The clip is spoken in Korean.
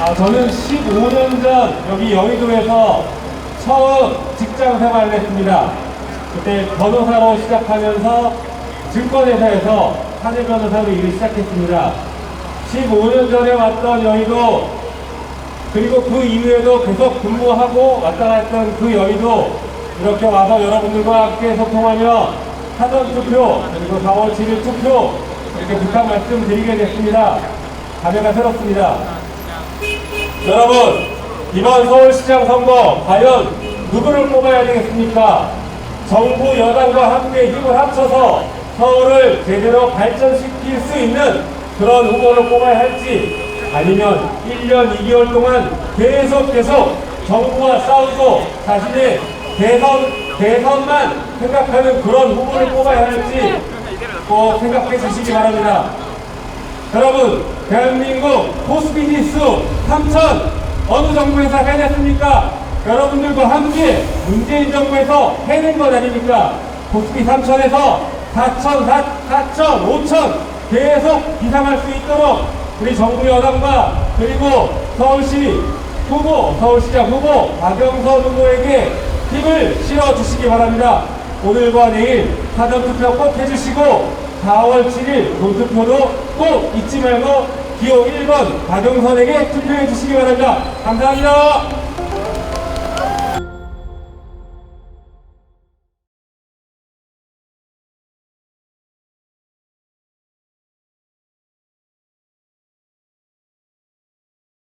아, 저는 15년 전 여기 여의도에서 처음 직장 생활을 했습니다. 그때 변호사로 시작하면서 증권회사에서 사내 변호사로 일을 시작했습니다. 15년 전에 왔던 여의도 그리고 그 이후에도 계속 근무하고 왔다 갔다 했던 그 여의도 이렇게 와서 여러분들과 함께 소통하며 사전 투표 그리고 4월 7일 투표 이렇게 부탁 말씀드리게 됐습니다. 감회가 새롭습니다. 여러분 이번 서울시장 선거 과연 누구를 뽑아야 되겠습니까? 정부 여당과 함께 힘을 합쳐서 서울을 제대로 발전시킬 수 있는 그런 후보를 뽑아야 할지 아니면 1년 2개월 동안 계속 계속 정부와 싸우고 자신의 대선, 대선만 생각하는 그런 후보를 뽑아야 할지 꼭 생각해 주시기 바랍니다. 여러분, 대한민국 포스비지수 3천 어느 정부에서 해냈습니까? 여러분들과 함께 문재인 정부에서 해낸 것 아닙니까? 포스비 3천에서 4천, 4천, 5천 계속 비상할 수 있도록 우리 정부 여당과 그리고 서울시 후보, 서울시장 후보 박영선 후보에게 힘을 실어 주시기 바랍니다. 오늘과 내일 사전투표 꼭 해주시고 4월 7일 본투표도 꼭 잊지 말고 기호 1번 박영선에게 투표해 주시기 바랍니다. 감사합니다.